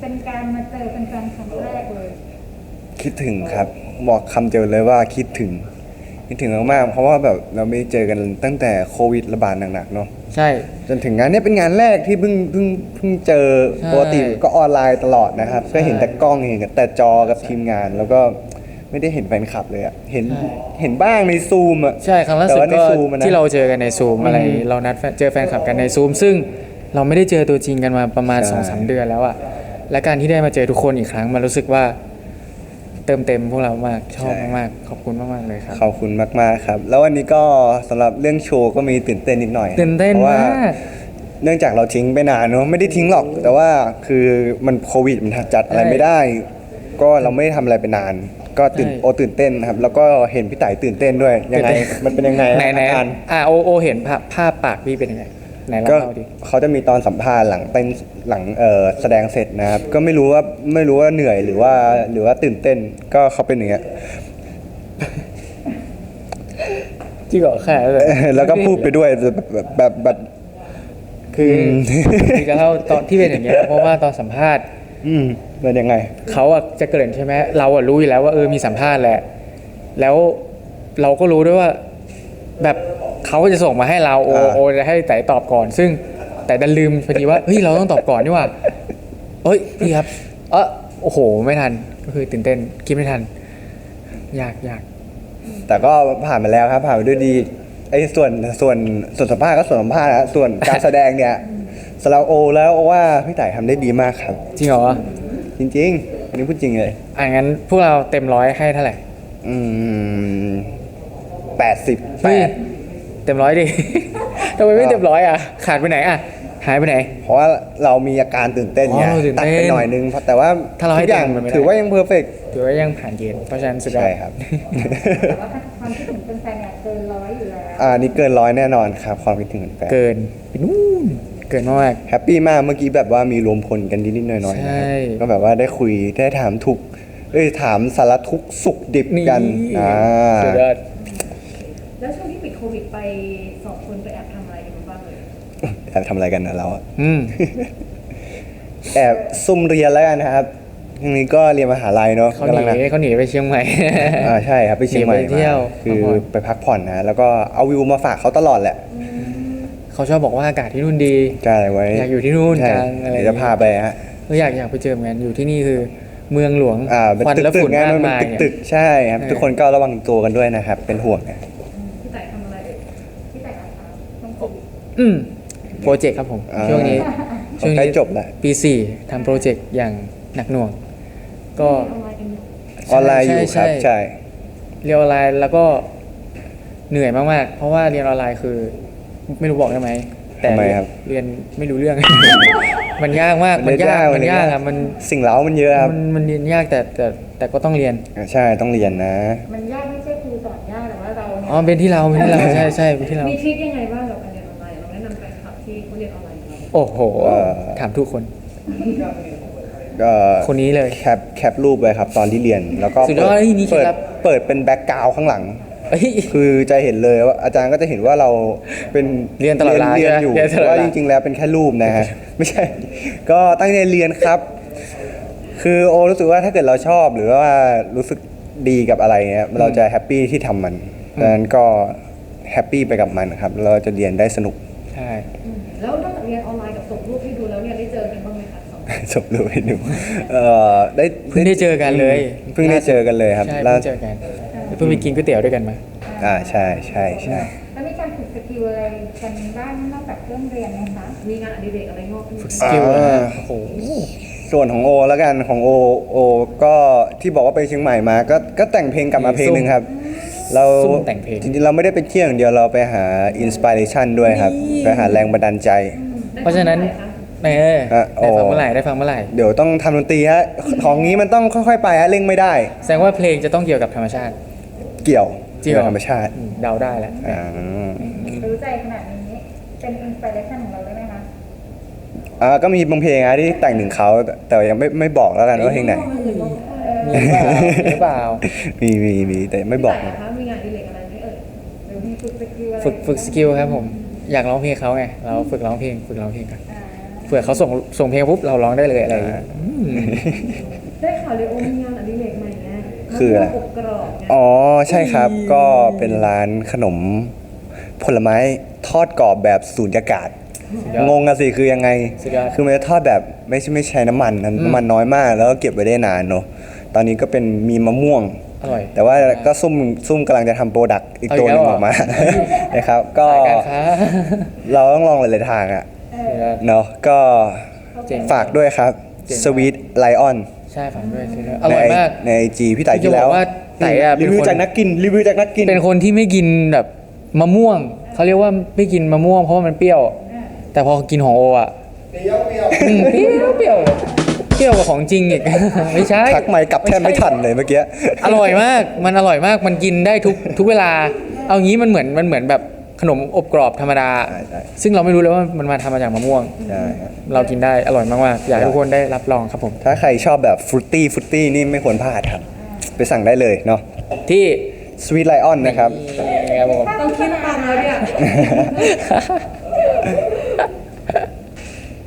เป็นการมาเจอเป็นการครั้งแรกเลย คิดถึงครับ บอกคำเดียวเลยว่าคิดถึง คิดถึงมากๆเพราะว่าแบบเราไม่ได้เจอกันตั้งแต่โควิดระบาดหนักๆเนาะใช่ จนถึงงานเนี้ยเป็นงานแรกที่เพิ่งเพิ่งเพิ่งเจอใช่ปกติก็ออนไลน์ตลอดนะครับใช่ก็เห็นแต่กล้องเห็นแต่จอกับทีมงาน แล้วก็ไม่ได้เห็นแฟนคลับเลยอะเห็นใช่ เห็นบ้างในซูมอะใช่ครั้งล่าแต่สุดว่าในก็ซูมอะนะ ที่เราเจอกันในซูมอะไร อืม เรานัดแฟนเจอแฟนคลับกันในซูมซึ่ง เราไม่ได้เจอตัวจริงกันมาประมาณใช่2อสเดือนแล้วอะและการที่ได้มาเจอทุกคนอีกครั้ง มันรู้สึกว่าเติมเต็มพวกเรามากชอบมากๆขอบคุณมากๆเลยครับ ขอบคุณมากๆครับ แล้ววันนี้ก็สำหรับเรื่องโชว์ก็มีตื่นเต้นนิดหน่อยตื่นเต้นพราะว่มาก เนื่องจากเราทิ้งไปนานเนอะไม่ได้ทิ้งหรอก แต่ว่าคือมันโควิดมันจัดอะไรไม่ได้ ก็เราไม่ได้ทำอะไรไปนาน ก็ตื่นใช่ โอตื่นเต้นนะครับ แล้วก็เห็นพี่ไต่ตื่นเต้นด้วยยังไงตื่นเต้นมันเป็นยังไงไหนไหนอาการ อะโอโอเห็นภาพภาพปากพี่เป็นยังไง ไหนเล่าก็เราดิเขาจะมีตอนสัมภาษณ์หลังเต้นหลังเอ่อแสดงเสร็จนะครับ ก็ไม่รู้ว่าไม่รู้ว่าเหนื่อยหรือว่าหรือว่าตื่นเต้นก็เขาเป็นอย่างเงี้ย จริงเหรอแค่แบบแล้วก็พูดไปด้วยแบบแบบแบบ คือคือจะเล่าตอนที่เป็นอย่างเงี้ยเพราะว่าตอนสัมภาษณ์ อืมเป็นยังไง เขาอะจะเกริ่นใช่ไหมเราอะรู้อยู่แล้วว่าเออมีสัมภาษณ์แหละ แล้วเราก็รู้ด้วยว่า แบบ เขาก็จะส่งมาให้เราโออ่าโอจะให้แต่ตอบก่อน ซึ่งแต่ดันลืมพอดีว่าเฮ้ยเราต้องตอบก่อนนี่หว่าเฮ้ยพี่ครับเออโอ้โห ไม่ทันก็คือตื่นเต้นคิดไม่ทัน ยากยากแต่ก็ผ่านมาแล้วครับ ผ่านไปด้วยดีไอ้ส่วนส่วนส่วนสัมภาษณ์ก็ส่วนสัมภาษณ์นะส่วนการแสดงเนี่ยสำหรับโอ แล้วว่าพี่ไต่ทำได้ดีมากครับ จริงเหรอจริงๆอันนี้พูดจริงเลยอะงั้นพวกเราเต็มร้อยให้เท่าไหร่อืมแปดสิบแปเฮ้ยด เต็มร้อยดิ ทำไมไม่เต็มร้อยอะ ขาดไปไหนอะ หายไปไหน เพราะว่าเรามีอาการตื่นเต้นไงอ๋อตื่นตัดเต้นไปหน่อยนึงเพราะแต่ว่าถ้าเราให้ทุกอย่างเต็มมันไม่ได้ ถือว่ายังเพอร์เฟกถือว่ายังผ่านเกณฑ์เพราะฉะนั้นสุดยอด ใช่ครับ แต่ว่าความคิดถึงเป็นแฟนเนี่ยเกินร้อยอยู่แล้ว อ่านี่เกินร้อยแน่นอนครับ ความคิดถึงแฟนเกินไปนู่นเกินมาก แฮปปี้มากเมื่อกี้แบบว่ามีรวมพลกันนิดๆหน่อยๆใช่นะครับก็แบบว่าได้คุยได้ถามทุกเอ้ยถามสารทุกข์สุขดิบนี่กันอ่าสุดยอดแล้วช่ วงที่ปิดโควิดไปสองคนไปแอบทำอะไรกันบ้างเลยแอบทำอะไรกันนะเราอะอืมแอบซุ่มเรียนแล้วกันนะครับทีนี้ก็เรียนมหาลัยเนาะเขาหกำลังนีนะเขาหนีไปเชียงใหม่ อ่าใช่ครับไปเชียงใหม่หนีไปเที่ยวมาคือพักผ่อนไปพักผ่อนนะแล้วก็เอาวิวมาฝากเขาตลอดแหละเขาชอบบอกว่าอากาศที่นู่นดีใช่ไว้อยากอยู่ที่นู่นใช่กลางอะไรเดี๋ยวจะพาไปฮะก็อยากอยากไปเจอเหมือนกันอยู่ที่นี่คือเมืองหลวงอ่าเป็นควันตึกและตึกฝุ่นไงมากมันมายเป็นตึกๆใช่ครับเออทุกคนก็ระวังตัวกันด้วยนะครับ เป็นห่วงนะพี่แต่ทำอะไรเอ่ยพี่แต่นะคะต้องโควิด อืมโปรเจกต์ครับผม อ่า ช่วงนี้ช่วงใกล้นี้จบแล้วปีสี่ทำโปรเจกต์อย่างหนักหน่วง ก็ ออนไลน์กันอยู่ออนไลน์อยู่ครับใช่ เรียนออนไลน์แล้วก็เหนื่อยมากๆ เพราะว่าเรียนออนไลน์คือ ไม่รู้บอกได้ไหมแต่ทำไมครับ เรียนไม่รู้เรื่อง มันยากมากมันยากมันยากอะมันสิ่งเล้ามันเยอะครับมันมันเรียนยากแต่แต่แต่ก็ต้องเรียนอ่าใช่ต้องเรียนนะ มันยากไม่ใช่ครูสอนยากแต่ว่าเราเนี่ยอ๋อเป็นที่เราเป็นที่เราใช่ใช่เป็นที่เรา มีทริคยังไงบ้างกับการ โอ้โหเอ่อ ถามทุกคน ก็คนนี้เลย แคปแคปรูปไว้ครับ ตอนที่เรียนแล้วก็สุดยอดเปิเลยนี่เปิดครับ เปิดเป็นแบ็กกราวข้างหลัง เอ้ย คือจะเห็นเลยว่าอาจารย์ก็จะเห็นว่าเราเป็นเรียนตลอดเวลาเรียนอยู่ใช่ไหมเรียนตลอดเวลา ว่าจริง ๆ แล้วเป็นแค่รูปนะฮะ ไม่ใช่ ก็ตั้งใจเรียนครับ คือโอรู้สึกว่าถ้าเกิดเราชอบหรือว่ารู้สึกดีกับอะไรเงี้ยเราจะแฮปปี้ที่ทำมันดังนั้นก็แฮปปี้ไปกับมันครับ เราจะเรียนได้สนุก ใช่ แล้วนอกจากเรียนออนไลน์กับส่งรูปให้ดูแล้วเนี่ยได้เจอกันบ้างไหมคะสองคนจบเลยหนูเอ่อได้เพิ่งได้เจอกันเลยเพิ่งได้เจอกันเลยครับใช่แล้วเพิ่งเจอกันเพิ่งไปกินก๋วยเตี๋ยวด้วยกันมา อ่าใช่ใช่ใช่แล้วมีการฝึกสกิลอะไรกันบ้างนอกจากเรื่องเรียนไหมคะมีงานอดิเรกอะไรงอกขึ้นไหมสกิลอ่าโอ้โหส่วนของโอแล้วกันของโอโอก็ที่บอกว่าไปเชียงใหม่มา ก็ก็แต่งเพลงกลับมาเพลงหนึ่งครับ เราซุ่มแต่งเพลง จริงๆเราไม่ได้ไปเที่ยวอย่างเดียวเราไปหาอินสปิเรชันด้วยครับ ไปหาแรงบันดาลใจ เพราะฉะนั้นเอออะโอ้ได้ฟังเมื่อไหร่ได้ฟังเมื่อไหร่เดี๋ยวต้องทำดนตรีฮะของนี้มันต้องค่อยๆไปฮะเร่งไม่ได้ แสดงว่าเพลงจะต้องเกี่ยวกับธรรมชาติเกี่ยวจริงเหรอกับธรรมชาติอืมเดาได้แหละอ่ารู้ใจขนาดนี้ เป็นอินสปิเรชันของเราได้ไหมคะอ่าก็มีบางเพลงนะที่แต่งถึงเขาแต่แต่ยังไม่ไม่บอกแล้วกันว่าเพลงไหน มีหรือเปล่ามีหรือเปล่ามีมีมีแต่ไม่บอก แต่นะคะ ฝึกฝึกสกิลครับผมอยากร้องเพลงเขาไงเราฝึกร้องเพลงฝึกร้องเพลงกันเผื่อเขาส่งส่งเพลงปุ๊บเราร้องได้เลยอะไรอย่างเงี้ยอืมได้ข่าวเลยโอมีงานอดิเรกใหม่ไงคืออะไร มะม่วงอบกรอบไงอ๋อใช่ครับก็เป็นร้านขนม ผลไม้ทอดกรอบแบบสูญญากาศ สุดยอด งงอะสิคือยังไง สุดยอดคือมันจะทอดแบบไม่ใช่ไม่ใช้น้ำมันนะน้ำมันน้อยมาก แล้วก็เก็บไว้ได้นานเนอะตอนนี้ก็เป็นมีมะม่วง อร่อย แต่ว่าก็ซุ่มซุ่มกำลังจะทำโปรดักต์อีกเอาอีกตัวหนึงแล้วเหรอออกมา นะครับ ก็สายการค้า เราต้องลองหลายๆทางอะสุดยอดเนาะก็เจ๋ง ฝากด้วยครับเจ๋ง สวีทไลออนใช่ฝันด้วยสุดยอดอร่อยมาก ในไอจีพี่ไต่จะกินแล้วบอกว่าไต่อะเป็นรีวิวคน จากนักกินรีวิวจากนักกิน เป็นคนที่ไม่กินแบบมะม่วงเขาเรียกว่าไม่กินมะม่วงเพราะว่ามันเปรี้ยว แต่พอกินของโออะเปรี้ยวเปรี้ยวเปรี้ยวเปรี้ยว เปรี้ยวกว่าของจริงอีก ไม่ใช่ทักไม่กลับแทบไม่ทันเลยเมื่อกี้ อร่อยมาก มันอร่อยมาก มันกินได้ทุกทุกเวลา เอางี้มันเหมือนมันเหมือนแบบขนมอบกรอบธรรมดาใช่ใช่ซึ่งเราไม่รู้เลยว่ามันมาทำมาจากมะม่วงใช่ครับเรากินได้อร่อยมากๆ อยากให้ทุกคนได้รับรองครับผม ถ้าใครชอบแบบฟรุตตี้ฟรุตตี้นี่ไม่ควรพลาดครับ ไปสั่งได้เลยเนาะ ที่สวีทไลออนนะครับนี่ครับผมต้องคิดตังค์แล้วเนี่ย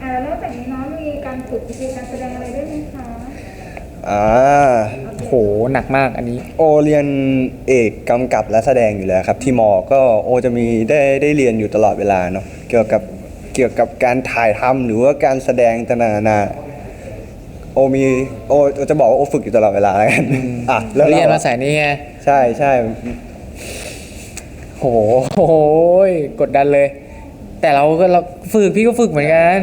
อ่าแล้วนอกจากนี้เน้องมีการฝึกสกิลการแสดงอะไรด้วยไหมคะ อ่าโหหนักมากอันนี้ โอเรียนเอกกำกับและแสดงอยู่แล้วครับ ที่มอก็โอจะมีได้ได้เรียนอยู่ตลอดเวลาเนาะเกี่ยวกับเกี่ยวกับการถ่ายทำหรือว่าการแสดงต่างๆนานาโอมีโอโอจะบอกว่าโอฝึกอยู่ตลอดเวลาแล้วกันอะแล้วเรียนเรามาสายนี้ไงใช่ใช่โหโหยกดดันเลย แต่เราก็เราฝึกพี่ก็ฝึกเหมือนกัน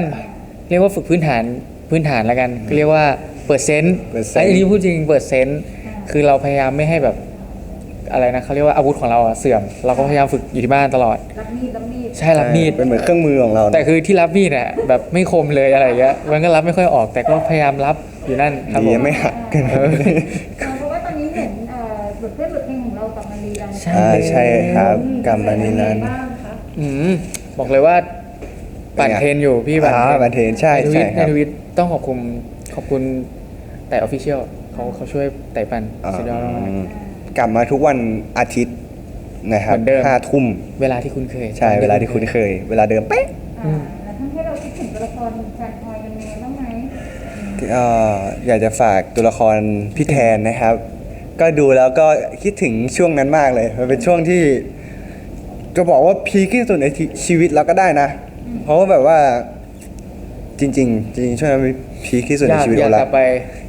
เรียกว่าฝึกพื้นฐานพื้นฐานแล้วกันก็เรียกว่า เปิดเซนต์ไอ้นี่พูดจริงเปิดเซนต์คือเราพยายามไม่ให้แบบอะไรนะเขาเรียกว่าอาวุธของเราอะเสื่อม เราก็พยายามฝึกอยู่ที่บ้านตลอด รับมีดรับมีดใช่รับมีด เป็นเหมือนเครื่องมือของเราแต่คือที่รับมีดอะแบบไม่คมเลยอะไรอย่างเงี้ยมันก็รับไม่ค่อยออกแต่ก็พยายามรับอยู่นั่นครับผดีม ไม่หักเออเพราะว่าตอนนี้เห็นเอ่อบทเพลงบทเพลงของเรากับมารีรันใช่ อ่าใช่ครับกรรมนินัน บ้างคะอืมบอกเลยว่าปั่นเทรนอยู่พี่ปั่นอ่าปั่นเทรนใช่ในทวิตใช่ครับ ในทวิตต้องขอบคุณ ขอบคุณแต่ออฟฟิเชียลเขาเขาช่วยไต่ปันสุดยอดมากอืมกลับมาทุกวันอาทิตย์นะครับเหมือนเดิม ห้าทุ่มเวลาที่คุณเคยใช่เวลาที่คุณเคย เวลาเดิมเป๊ะอ่าแล้วทั้งให้เราคิดถึงตัวละครแฟนพลอยกันยังไงบ้างไหมก็อยากจะฝากตัวละครพี่แทนนะครับ ก็ดูแล้วก็คิดถึงช่วงนั้นมากเลย มันเป็นช่วงที่ จะบอกว่าพีคที่สุดในชีวิตเราก็ได้นะ เพราะว่าแบบว่าจริง ๆ จริงๆช่วงนั้นเป็น พีคที่สุดอในยากชีวิตอขยาอกงเรากลับไป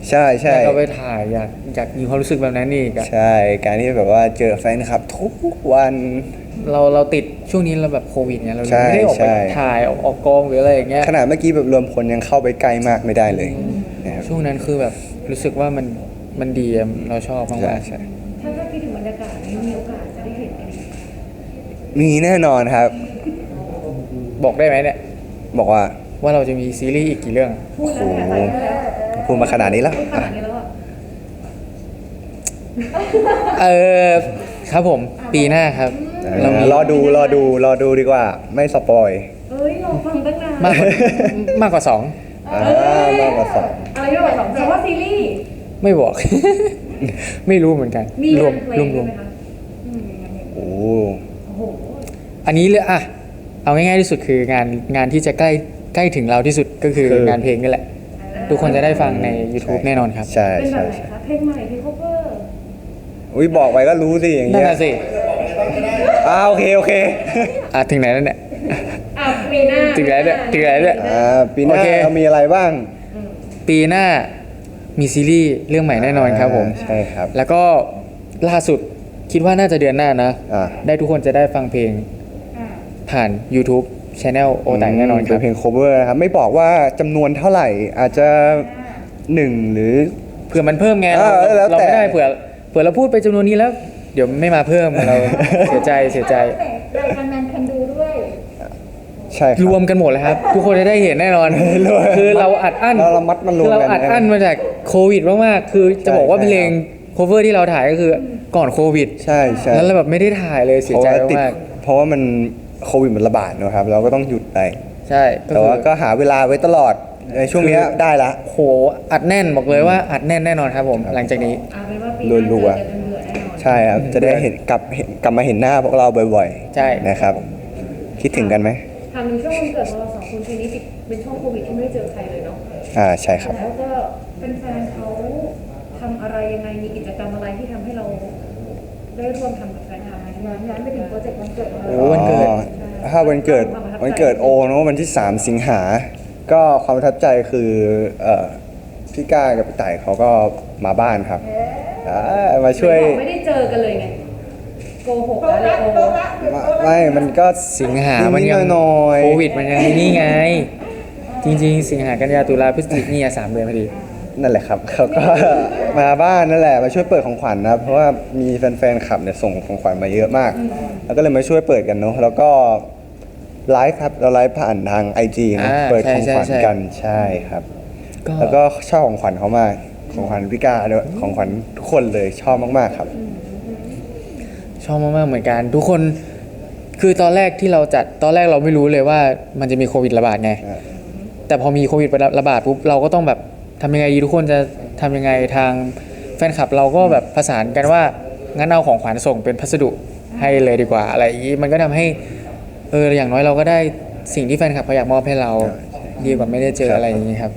ใช่อใช่ยากเอาไปถ่ายอยากอยากมีความรู้สึกแบบนั้นอีกอะใช่ การที่แบบว่าเจอแฟนคลับทุกวัน เราเราติดช่วงนี้เราแบบโควิดเนี่ยเราเลยใช่ไม่ได้ออกไปใช่ ถ่ายออกออกกองหรืออะไรอย่างเงี้ยขนาดเมื่อกี้แบบรวมพลยังเข้าไปใกล้มากไม่ได้เลยนะครับช่วงนั้นคือแบบรู้สึกว่ามันมันดีอะเราชอบมาใช่กใช่ถ้าถ้าคิดถึงบรรยากาศนี้มีโอกาสจะได้เห็นกันอีกมีแน่นอนครับ ๆบอกได้ไหมเนี่ยบอกว่า ว่าเราจะมีซีรีส์อีกกี่เรื่องพูดแล้วแอบไปแล้วพูดมาขนาดนี้แล้วพูดขนาดนี้แล้วอะเออครับผมปีหน้าครับ เรามีรอดูรอดูรอดูดีกว่า ไม่สปอยเอ้ยรอฟังตั้งนานมากกว่ามากกว่าสองอ่ามากกว่าสองอะไรก็แบบสองแต่ว่าซีรีส์ไม่บอก ไม่รู้เหมือนกันมีรวงามนเพลรวงมรด้ววยมไหมคะโอ้โอ้โหอันนี้เลยอะเอาง่ายๆที่สุดคืองานงานที่จะใกล้ ใกล้ถึงเราที่สุดก็คืองานเพลงนี่แหละโดทุกคนจะได้ฟังใน YouTube แน่นอนครับใช่เป็นแบใช่บไหนใช่คะเพลงใหม่เพลง cover อุ้ยบอกไปก็รู้สิอย่างนั่นเงี้ยน่ะสิอ่าโอเคโอเคอะถึงไหนแล้วเนี่ย อะปีหน้าถึงไหนเนี่ยถึงไหนเนี่ย อ่าปีหน้าโอเค เรามีอะไรบ้างปีหน้ามีซีรีส์เรื่องใหม่แน่นอนครับผมใช่ครับ แล้วก็ล่าสุดคิดว่าน่าจะเดือนหน้านะ อ่า ได้ทุกคนจะได้ฟังเพลงอ่าผ่าน YouTube Channel โอแต่แน่นอนคเป็รับนเพลง cover นะครับ ไม่บอกว่าจำนวนเท่าไหร่อาจจะหนึ่งหรือ เผื่อมันเพิ่มไงเอเราอแล้วเราแต่ ไม่ได้เผื่อเผื่อเราพูดไปจำนวนนี้แล้ว เดี๋ยวไม่มาเพิ่มเรา เสียใจเสียใจแต่รายการนั้นคันดูด้วย ใช่ครรับ วมกันหมดเลยครับ ทุกคนจะได้เห็นแน่นอน รวมคือเราอัดอั้นเราระมัดมันรวมคือเรากันอัดอั้นมาจากโควิดมากๆคือจะบอกว่าใช่เพลง cover ที่เราถ่ายก็คือก่อนโควิดใช่ใช่แล้วเราแบบไม่ได้ถ่ายเลยเสียเพราะใจว่าติดมากเพราะว่ามัน โควิดมันระบาดเนอะครับ เราก็ต้องหยุดไปๆใช่ก็แต่คือว่าก็หาเวลาไว้ตลอดในช่วงเนี้ยคือได้ละ โหอัดแน่นบอกเลยว่าอัดแน่นแน่นอนครับผม หลังจากนี้อะเป็นว่าปีหน้าเจรัอวกันจนเบื่อแน่นอน ใช่ครับ จะได้เห็นกลับเห็นกลับมาเห็นหน้าพวกเราบ่อยใช่ ๆนะครับ คิดถึงกันไหมถามถึงช่วงวันเกิดของเราสองคนปีนี้เป็นช่วงโควิดที่ไม่ได้เจอใครเลยเนาะอ่าใช่ครับ แล้วก็เป็นแฟนเขาทำอะไรยังไงมีกิจกรรมอะไรที่ทำให้เราได้ร่วมทำกับ แฟนคลับไหมย้อนย้อนไปถึงโปรเจกต์วันเกิดของโอ้เราวันเกิด อ๋อถ้าวันเกิดวันเกิดโอเนอะวันที่ 3 สิงหา ก็ความประทับใจคือเอ่อพี่ก้ากับพี่ต่ายเขาก็มาบ้านครับอ่ามาช่วย บอกไม่ได้เจอกันเลยไงโกหกอะไรโกหกไม่ มันก็ สิงหา มันยังดๆหน่อยๆ โควิดมันยังนี่ไง จริง ๆ สิงหากันยาตุลาพฤศจิกนี่สามเดือนพอดี นั่นแหละครับเขาก็ มาบ้านนั่นแหละมาช่วยเปิดของขวัญนะครับเพราะว่ามีแฟนๆขับเนี่ยส่งของขวัญมาเยอะมาก แล้วก็เลยมาช่วยเปิดกันเนาะแล้วก็ไลฟ์ครับเราไลฟ์ผ่านทาง IG นะอ่าเปิดของขวัญใช่ใช่ กันใช่ครับ ก็ แล้วก็ชอบของขวัญเขามากของขวัญพี่ก้าด้วยของขวัญทุกคนเลยชอบมากๆครับ ชอบมาก ๆ เหมือนกัน ทุกคนคือตอนแรกที่เราจัดตอนแรกเราไม่รู้เลยว่ามันจะมีโควิดระบาดไง อ่า แต่พอมีโควิดระบาดปุ๊บเราก็ต้องแบบ ทำยังไงดีทุกคนจะทำยังไงทางแฟนคลับเราก็แบบประสานกันว่างั้นเอาของขวัญส่งเป็นพัสดุให้เลยดีกว่าอะไรอย่างนี้มันก็ทำให้เอออย่างน้อยเราก็ได้สิ่งที่แฟนคลับเขาอยากมอบให้เราดีกว่าไม่ได้เจออะไรอย่างนี้ครับ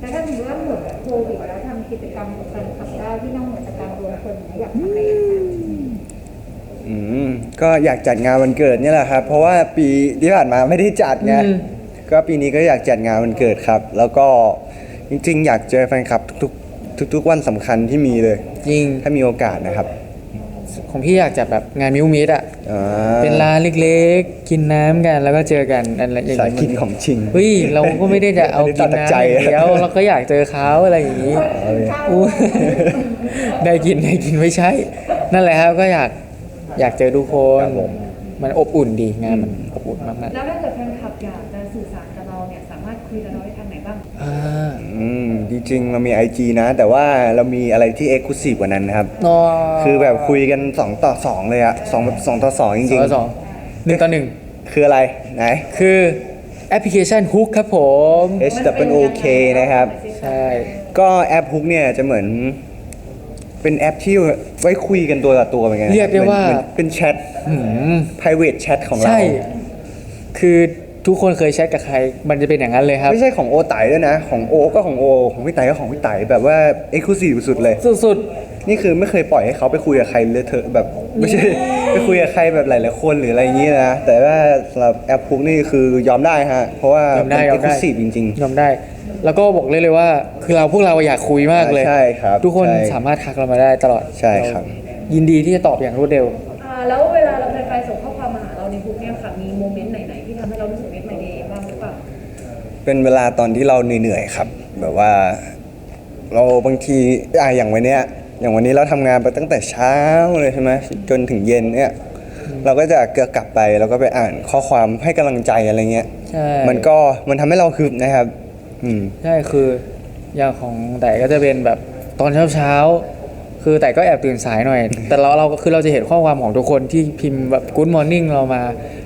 แต่ถ้าสมมติว่าหมดโควิดแล้วทำกิจกรรมกับแฟนคลับได้ที่นอกเหนือจากการรวมคนเนี่ยอยากทำอะไรกันบ้างอืมก็อยากจัดงานวันเกิดเนี่ยแหละครับ เพราะว่าปีที่ผ่านมาไม่ได้จัดไงอืม ก็ปีนี้ก็อยากจัดงานวันเกิดครับ แล้วก็จริง ๆ อยากเจอแฟนคลับทุกๆ ทุก ๆ วันสำคัญที่มีเลย จริงถ้ามีโอกาสนะครับ ของพี่อยากจัดแบบงานมิวมิดอะอ่าเป็นร้านเล็กๆ กินน้ำกันแล้วก็เจอกันอะไรอย่างสายนี้กินของจริง เฮ้ยเราก็ไม่ได้จะเอาไม่ได้กินตัดน้ำใจอย่างเดียวเราก็อยากเจอเขาอะไรอย่างนี้ เอาเลย อู้ ได้กินได้กินไม่ใช่ นั่นแหละครับก็อยากอยากเจอทุกคน ครับผม มันอบอุ่นดีงานมันอบอุ่นมากแล้วถ้าเกิดแฟนคลับอยาก เนี่ยสามารถคุยกับเราได้ทางไหนบ้างๆอ่าอืมจริงๆ เรามี IG นะ แต่ว่าเรามีอะไรที่ Exclusive กว่านั้นนะครับนอคือแบบคุยกัน 2 ต่อ 2 เลยอะ2แบบ2ต่อ2จสริองงต่อสองหนึ่งต่อหนึ่งๆ คืออะไร ไหน คือแอปพลิเคชันฮุกครับผม H W O K นะครับ ใช่ ก็แอปฮุกเนี่ยจะเหมือน เป็นแอปที่ไว้คุยกันตัวต่อตัวเหมือนกันเรียกได้ว่าเหมือนเป็นแชท หืม private chat ของเรา ใช่ คือ ทุกคนเคยแชทกับใคร มันจะเป็นอย่างนั้นเลยครับ ไม่ใช่ของโอไตด้วยนะ ของโอก็ของโอ ของพี่ไตก็ของพี่ไตแบบว่า exclusive สุดเลย สุดนี่คือไม่เคยปล่อยให้เขาไปคุยกับใครเลยเถอะแบบไม่ใช่ไปคุยกับใครแบบหลายๆคนหรืออะไรอย่างนี้นะ แต่ว่าสำหรับแอปพุกนี่คือยอมได้ฮะ เพราะว่ายอมได้เป็นยอมได้ exclusive จริงๆยอมได้ แล้วก็บอกเลยเลยว่า คือเราพวกเราอยากคุยมากเลย ใช่ครับทุกคนใช่สามารถทักเรามาได้ตลอดใช่ครับ เายินดีที่จะตอบอย่างรวดเร็วอ่าแล้ว เป็นเวลาตอนที่เราเหนื่อยๆครับ แบบว่า เราบางทีอะอย่างวันเนี้ย อย่างวันนี้เราทำงานไปตั้งแต่เช้าเลยใช่ไหมจนถึงเย็นเนี่ย เราก็จะเกือกลับไปแล้วก็ไปอ่านข้อความให้กำลังใจอะไรเงี้ย ใช่มันก็มันทำให้เราคึกนะครับ อืม ใช่คืออย่างของแต่ก็จะเป็นแบบตอนเช้าเช้าๆคือแต่ก็แอบตื่นสายหน่อย แต่เราเราก็คือเราจะเห็นข้อความของทุกคนที่พิมพ์แบบ good morning เรามา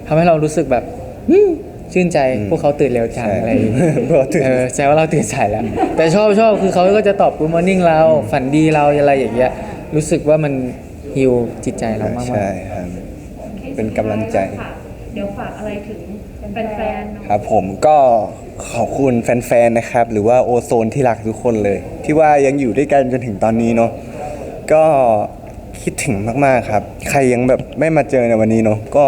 ทำให้เรารู้สึกแบบอืม ชื่นใจอืมพวกเขาตื่นเร็วจังใช่อะไรอย่างงี้พวกเราตื่นเออแสดงว่าเราตื่นสายแล้ว แต่ชอบชอบคือเขาก็จะตอบ good morning เราฝันดีเราอะไรอย่างเงี้ยรู้สึกว่ามันฮิวจิตใจเรามากๆใช่ครับเป็นกำลังใจฝากเดี๋ยวฝากอะไรถึงแฟนๆเนาะครับผมก็ขอบคุณแฟนๆนะครับ หรือว่าโอโซนที่รักทุกคนเลย ที่ว่ายังอยู่ด้วยกันจนถึงตอนนี้เนาะก็คิดถึงมากๆครับ ใครยังแบบไม่มาเจอในวันนี้เนาะก็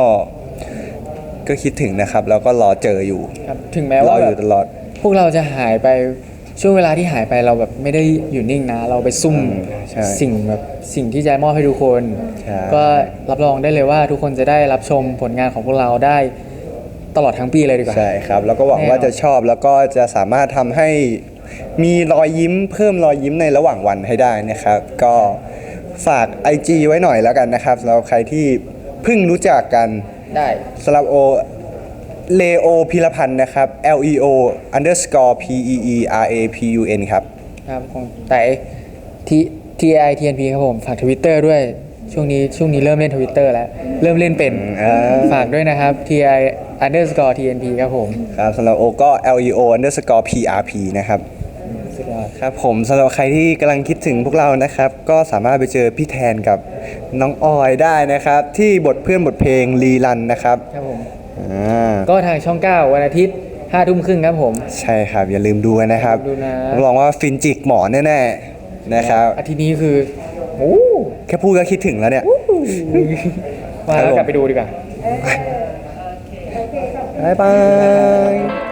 ก็คิดถึงนะครับ แล้วก็รอเจออยู่ครับถึงแม้รอว่าอแบยู่บตลอด พวกเราจะหายไปช่วงเวลาที่หายไปเราแบบไม่ได้อยู่นิ่งนะ เราไปซุ่มอืมใช่สิ่งแบบสิ่งที่จะมอบให้ทุกคน ใช่ ก็รับรองได้เลยว่าทุกคนจะได้รับชมผลงานของพวกเราได้ตลอดทั้งปีเลยดีกว่า ใช่ครับ แล้วก็หวังว่าแน่นอนจะชอบแล้วก็จะสามารถทำให้มีรอยยิ้มเพิ่มรอยยิ้มในระหว่างวันให้ได้นะครับ ก็ฝาก IG ไว้หน่อยแล้วกันนะครับสำหรับใครที่เพิ่งรู้จักกัน ได้ สำหรับโอเลโอพิรพันธ์นะครับ L E O underscore P E E R A P U N ครับ ครับของแต่ที T I T N P ครับผมฝากทวิตเตอร์ด้วยช่วงนี้ช่วงนี้เริ่มเล่นทวิตเตอร์แล้ว เริ่มเล่นเป็นอ่าฝากด้วยนะครับ T I underscore T N P ครับผม ครับสำหรับโอก็ L E O underscore P R P นะครับสุดยอด ครับผมสำหรับใครที่กำลังคิดถึงพวกเรานะครับ ก็สามารถไปเจอพี่แทนกับน้องออยได้นะครับ ที่บทเพื่อนบทเพลงรีรันนะครับครับผมอ่าก็ทางช่อง 9 วันอาทิตย์5ทุ่มครึ่งครับผม ใช่ครับ อย่าลืมดูนะครับดูนะ รับรองว่าฟินจิกหมอแน่ๆนะครับ อาทิตย์นี้คือโอ้แค่พูดก็คิดถึงแล้วเนี่ย มาครับผมกลับไปดูดีกว่าโอเคขอบคุณบ๊ายบาย